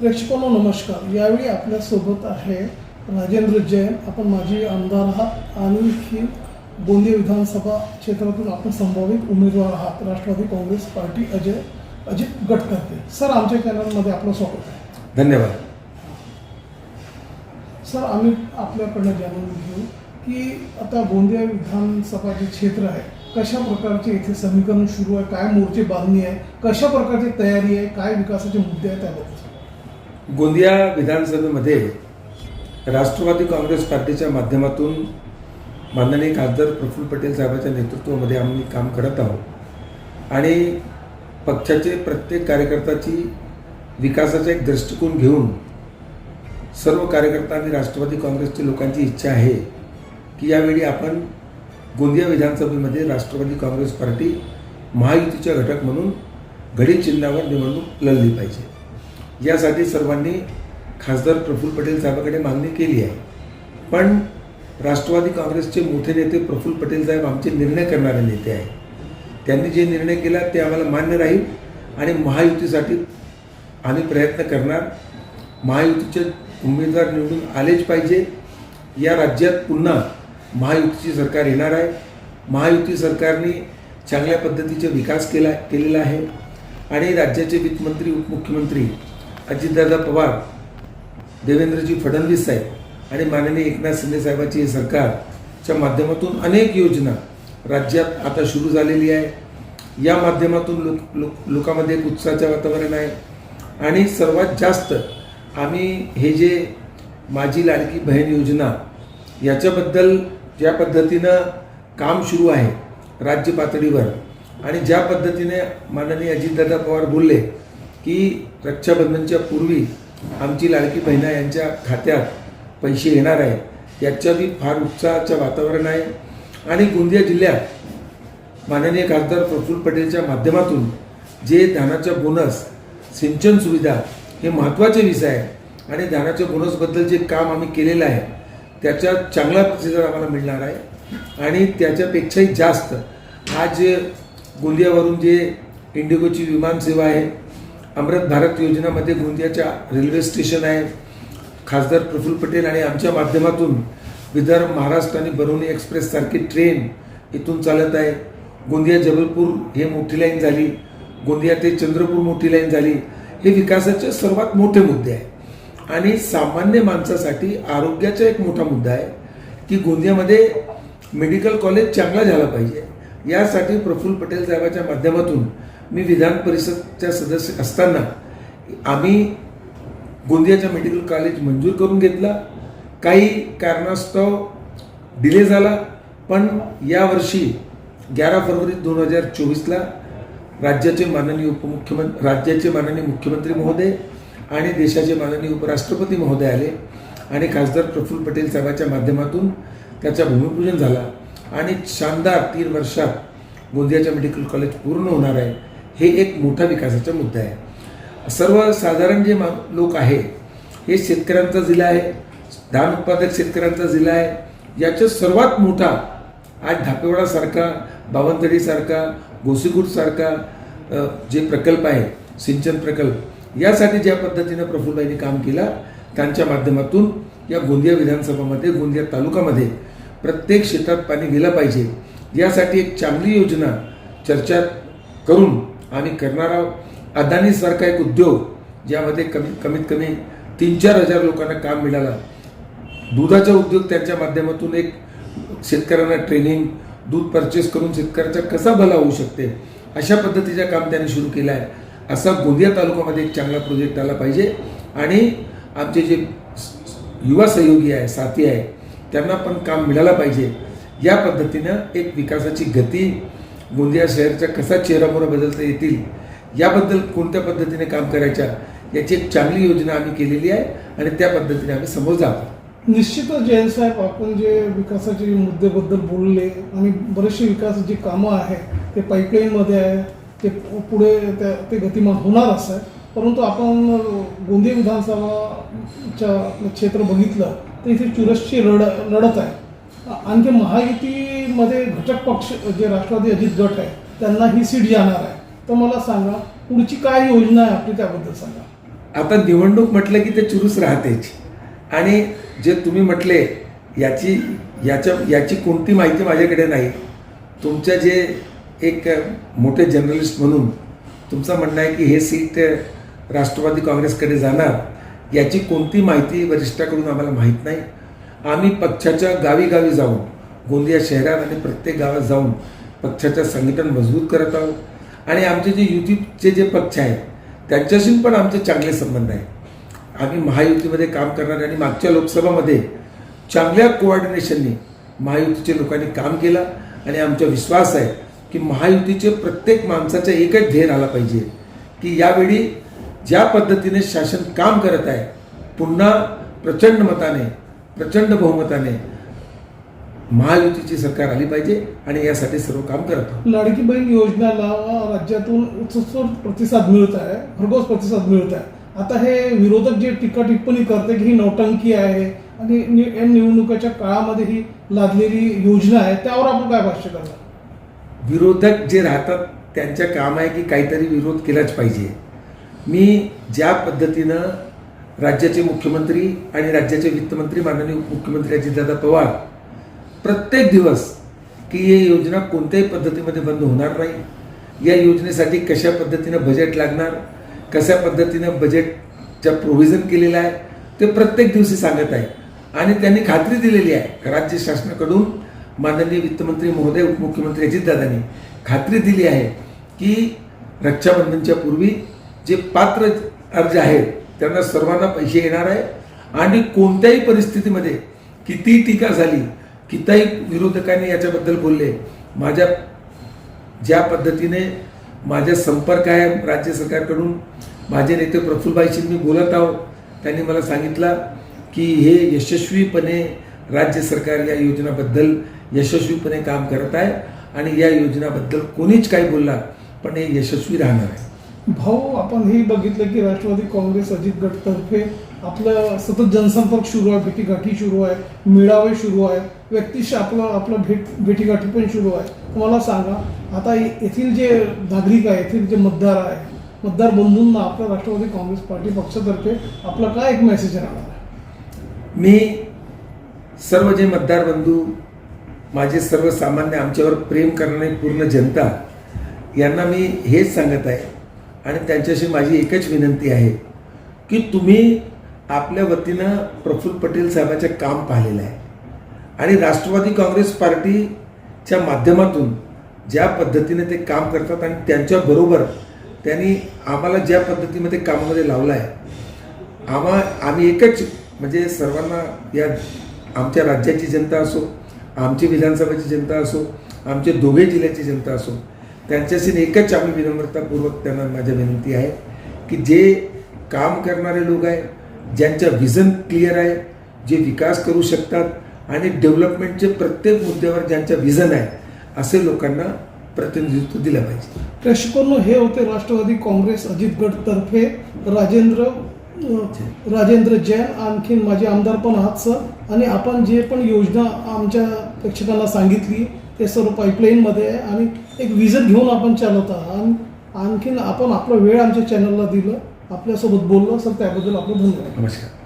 प्रेक्षकांनो नमस्कार. यावेळी आपल्यासोबत आहे राजेंद्र जैन. आपण माजी आमदार आहात आणि ही गोंदिया विधानसभा क्षेत्रातून आपण संभावित उमेदवार आहात. राष्ट्रवादी काँग्रेस पार्टी अजय अजित गटकर्ते. सर आमच्या चॅनलमध्ये आपलं स्वागत आहे. धन्यवाद. सर आम्ही आपल्याकडनं जाणून घेऊ की आता गोंदिया विधानसभा जे क्षेत्र आहे कशा प्रकारचे इथे समीकरण सुरू आहे काय मोर्चे बांधणी आहे कशा प्रकारची तयारी आहे काय विकासाचे मुद्दे आहेत त्याबद्दल? गोंदिया विधानसभेमध्ये राष्ट्रवादी काँग्रेस पार्टीच्या माध्यमातून माननीय खासदार प्रफुल्ल पटेल साहेबांच्या नेतृत्वामध्ये आम्ही काम करत आहोत. आणि पक्षाचे प्रत्येक कार्यकर्त्याची विकासाचा एक दृष्टिकोन घेऊन सर्व कार्यकर्ता आणि राष्ट्रवादी काँग्रेसच्या लोकांची इच्छा आहे की यावेळी आपण गोंदिया विधानसभेमध्ये राष्ट्रवादी काँग्रेस पार्टी महायुतीचा घटक म्हणून घडी चिन्हावर निवडणूक लढली पाहिजे. यासाठी सर्वांनी खासदार प्रफुल्ल पटेल साहेबाकडे मागणी केली आहे. पण राष्ट्रवादी काँग्रेसचे मोठे नेते प्रफुल्ल पटेल साहेब आमचे निर्णय करणारे नेते आहेत. त्यांनी जे निर्णय केला ते आम्हाला मान्य राहील आणि महायुतीसाठी आम्ही प्रयत्न करणार. महायुतीचे उमेदवार निवडून आलेच पाहिजे. या राज्यात पुन्हा महायुतीचे सरकार येणार आहे. महायुती सरकारने चांगल्या पद्धतीचा विकास केला केलेला आहे. आणि राज्याचे वित्तमंत्री उपमुख्यमंत्री अजितदादा पवार देवेंद्रजी फडणवीस साहेब आणि माननीय एकनाथ शिंदे साहेबांची हे सरकारच्या माध्यमातून अनेक योजना राज्यात आता सुरू झालेली आहे. या माध्यमातून लोक लोक लोकांमध्ये एक उत्साहाचं वातावरण आहे. आणि सर्वात जास्त आम्ही हे जे माझी लाडकी बहीण योजना याच्याबद्दल ज्या पद्धतीनं काम सुरू आहे राज्य पातळीवर आणि ज्या पद्धतीने माननीय अजितदादा पवार बोलले की रक्षाबंधनच्या पूर्वी आमची लाडकी बहिणा यांच्या खात्यात पैसे येणार आहे. याच्या बी फार उत्साहाचं वातावरण आहे. आणि गोंदिया जिल्ह्यात माननीय खासदार प्रफुल्ल पटेलच्या माध्यमातून जे धानाचा बोनस सिंचन सुविधा हे महत्त्वाचे विषय आहे. आणि धानाच्या बोनसबद्दल जे काम आम्ही केलेलं आहे त्याचा चांगला प्रतिसाद आम्हाला मिळणार आहे. आणि त्याच्यापेक्षाही जास्त आज गोंदियावरून जे इंडिगोची विमानसेवा आहे अमृत भारत योजनामध्ये गोंदियाच्या रेल्वे स्टेशन आहे. खासदार प्रफुल्ल पटेल आणि आमच्या माध्यमातून विदर्भ महाराष्ट्र आणि बरौनी एक्सप्रेससारखी ट्रेन इथून चालत आहे. गोंदिया जबलपूर हे मोठी लाईन झाली. गोंदिया ते चंद्रपूर मोठी लाईन झाली. हे विकासाचे सर्वात मोठे मुद्दे आहे. आणि सामान्य माणसासाठी आरोग्याचा एक मोठा मुद्दा आहे की गोंदियामध्ये मेडिकल कॉलेज चांगला झाला पाहिजे. यासाठी प्रफुल्ल पटेल साहेबाच्या माध्यमातून मी विधान परिषदच्या सदस्य असताना आम्ही गोंदियाच्या मेडिकल कॉलेज मंजूर करून घेतला. काही कारणास्तव डिले झाला पण यावर्षी ग्यारा फरवरी दोन हजार चोवीसला राज्याचे माननीय उपमुख्यमंत्री राज्याचे माननीय मुख्यमंत्री महोदय आणि देशाचे माननीय उपराष्ट्रपती महोदय आले आणि खासदार प्रफुल्ल पटेल साहेबाच्या माध्यमातून त्याचा भूमिपूजन झाला. आणि शानदार तीन वर्षात गोंदियाच्या मेडिकल कॉलेज पूर्ण होणार आहे. हे एक मोठा विकासाचा मुद्दा आहे. सर्वसाधारण जे मा लोक आहे हे शेतकऱ्यांचा जिल्हा आहे धान उत्पादक शेतकऱ्यांचा जिल्हा आहे याच्या सर्वात मोठा आज धापेवाडासारखा बावनतडीसारखा गोसीगुटसारखा जे प्रकल्प आहे सिंचन प्रकल्प यासाठी ज्या पद्धतीनं प्रफुल्लबाईंनी काम केला त्यांच्या माध्यमातून या गोंदिया विधानसभामध्ये गोंदिया तालुक्यामध्ये प्रत्येक शेतात पाणी गेलं पाहिजे. यासाठी एक चांगली योजना चर्चा करून आणि करणारा अदानीसारखा एक उद्योग ज्यामध्ये कमी कमीत कमी तीन चार हजार लोकांना काम मिळालं. दुधाचा उद्योग त्यांच्या माध्यमातून एक शेतकऱ्यांना ट्रेनिंग दूध परचेस करून शेतकऱ्याचा कसा भला होऊ शकते अशा पद्धतीचं काम त्यांनी सुरू केलं आहे. असा गोंदिया तालुक्यामध्ये एक चांगला प्रोजेक्ट आला पाहिजे. आणि आमचे जे युवा सहयोगी आहे साथी आहे त्यांना पण काम मिळालं पाहिजे. या पद्धतीनं एक विकासाची गती गोंदिया शहरचा कसा चेहरामोहरा बदलता येतील याबद्दल कोणत्या पद्धतीने काम करायच्या याची एक चांगली योजना आम्ही केलेली आहे आणि त्या पद्धतीने आम्ही समोर जातो. निश्चितच जयंत साहेब आपण जे विकासाचे मुद्द्याबद्दल बोलले आणि बरेचसे विकास जी कामं आहेत ते पाईपलाईनमध्ये आहे ते पुढे त्या ते गतिमान होणार असं आहे. परंतु आपण गोंदिया विधानसभाच्या आपलं क्षेत्र बघितलं तर इथे चुरसची लढ लढत आहे. आणखी महायुतीमध्ये घटक पक्ष जे राष्ट्रवादी अजित गट आहे त्यांना ही सीट जाणार आहे. तर मला सांगा पुढची काय योजना आहे आपली त्याबद्दल सांगा. आता निवडणूक म्हटलं की ते चुरूस राहतेच. आणि जे तुम्ही म्हटले याची याच्या याची कोणती माहिती माझ्याकडे नाही. तुमच्या जे एक मोठे जर्नलिस्ट म्हणून तुमचं म्हणणं आहे की हे सीट राष्ट्रवादी काँग्रेसकडे जाणार याची कोणती माहिती वरिष्ठाकडून आम्हाला माहीत नाही. आम्ही पक्षाच्या गावी गावी जाऊन गोंदिया शहरात आणि प्रत्येक गावात जाऊन पक्षाचं संघटन मजबूत करत आहोत. आणि आमचे जे युतीचे जे पक्ष आहेत त्यांच्याशी पण आमचे चांगले संबंध आहेत. आम्ही महायुतीमध्ये काम करणार आणि मागच्या लोकसभामध्ये चांगल्या कोऑर्डिनेशनने महायुतीच्या लोकांनी काम केलं. आणि आमचा विश्वास आहे की महायुतीचे प्रत्येक माणसाचा एकच ध्येय राहिला पाहिजे की यावेळी ज्या पद्धतीने शासन काम करत आहे पुन्हा प्रचंड मताने प्रचंड बहुमताने महायुतीची सरकार आली पाहिजे आणि यासाठी सर्व काम करत लाडकी बहीण योजनेला राज्यातून उत्स्फूर्त प्रतिसाद मिळत आहे भरघोस प्रतिसाद मिळत आहे. आता हे विरोधक जे टीका टिप्पणी करते की ही नौटंकी आहे आणि या निवडणुकीच्या काळामध्ये ही लादलेली योजना आहे त्यावर आपण काय भाष्य करणार? विरोधक जे राहतात त्यांचं काम आहे की काहीतरी विरोध केलाच पाहिजे. मी ज्या पद्धतीनं राज्याचे मुख्यमंत्री आणि राज्याचे वित्तमंत्री माननीय उपमुख्यमंत्री अजितदादा पवार प्रत्येक दिवस की ही योजना कोणत्याही पद्धतीमध्ये बंद होणार नाही. या योजनेसाठी कशा पद्धतीनं बजेट लागणार कशा पद्धतीनं बजेटच्या प्रोव्हिजन केलेलं आहे ते प्रत्येक दिवशी सांगत आहे. आणि त्यांनी खात्री दिलेली आहे राज्य शासनाकडून माननीय वित्तमंत्री महोदय उपमुख्यमंत्री अजितदादांनी खात्री दिली आहे की रक्षाबंधनच्या पूर्वी जे पात्र अर्ज आहेत त्यांना सर्वांना पैसे येणार आहे. आणि कोणत्याही परिस्थितीमध्ये किती टीका झाली कितीही विरोधकांनी याच्याबद्दल बोलले माझ्या ज्या पद्धतीने माझा संपर्क आहे राज्य सरकारकडून माझे नेते प्रफुल्लभाईशी मी बोलत आहो त्यांनी मला सांगितलं की हे यशस्वीपणे राज्य सरकार या योजनाबद्दल यशस्वीपणे काम करत आहे. आणि या योजनाबद्दल कोणीच काही बोलला पण हे यशस्वी राहणार आहे. भाऊ आपण हे बघितलं की राष्ट्रवादी काँग्रेस अजित गटतर्फे आपलं सतत जनसंपर्क सुरू आहे भेटीगाठी सुरू आहे मेळावे सुरू आहे व्यक्तीशी आपलं आपलं भेट भेटीगाठी पण सुरू आहे. मला सांगा आता येथील जे नागरिक आहे येथील जे मतदार आहे मतदार बंधूंना आपल्या राष्ट्रवादी काँग्रेस पार्टी पक्षातर्फे आपला काय एक मेसेज राहणार आहे? मी सर्व जे मतदार बंधू माझे सर्वसामान्य आमच्यावर प्रेम करणारी पूर्ण जनता यांना मी हेच सांगत आहे आणि त्यांच्याशी माझी एकच विनंती आहे की तुम्ही आपल्या वतीनं प्रफुल्ल पटेल साहेबांचे काम पाहिलेलं आहे. आणि राष्ट्रवादी काँग्रेस पार्टीच्या माध्यमातून ज्या पद्धतीने ते काम करतात आणि त्यांच्याबरोबर त्यांनी आम्हाला ज्या पद्धतीमध्ये कामामध्ये लावलं आहे आम्हा आम्ही एकच म्हणजे सर्वांना या आमच्या राज्याची जनता असो आमची विधानसभेची जनता असो आमचे दोघे जिल्ह्याची जनता असो त्यांच्याशी एकच आम्ही विनम्रतापूर्वक त्यांना माझ्या विनंती आहे की जे काम करणारे लोक आहे ज्यांच्या विजन क्लिअर आहे जे विकास करू शकतात आणि डेव्हलपमेंटचे प्रत्येक मुद्द्यावर ज्यांच्या विजन आहे असे लोकांना प्रतिनिधित्व दिलं पाहिजे. प्रेक्षकांनो हे होते राष्ट्रवादी काँग्रेस अजित गटतर्फे राजेंद्र राजेंद्र जैन आणखीन माझे आमदार पण आहात सर. आणि आपण जे पण योजना आमच्या प्रेक्षकांना सांगितली ते सर्व पाईपलाईनमध्ये आणि एक विजन घेऊन आपण चालत आहात आणखीन आपण आपला वेळ आमच्या चॅनलला दिलं. आपल्यासोबत बोललो. सर त्याबद्दल आपलं धन्यवाद. नमस्कार.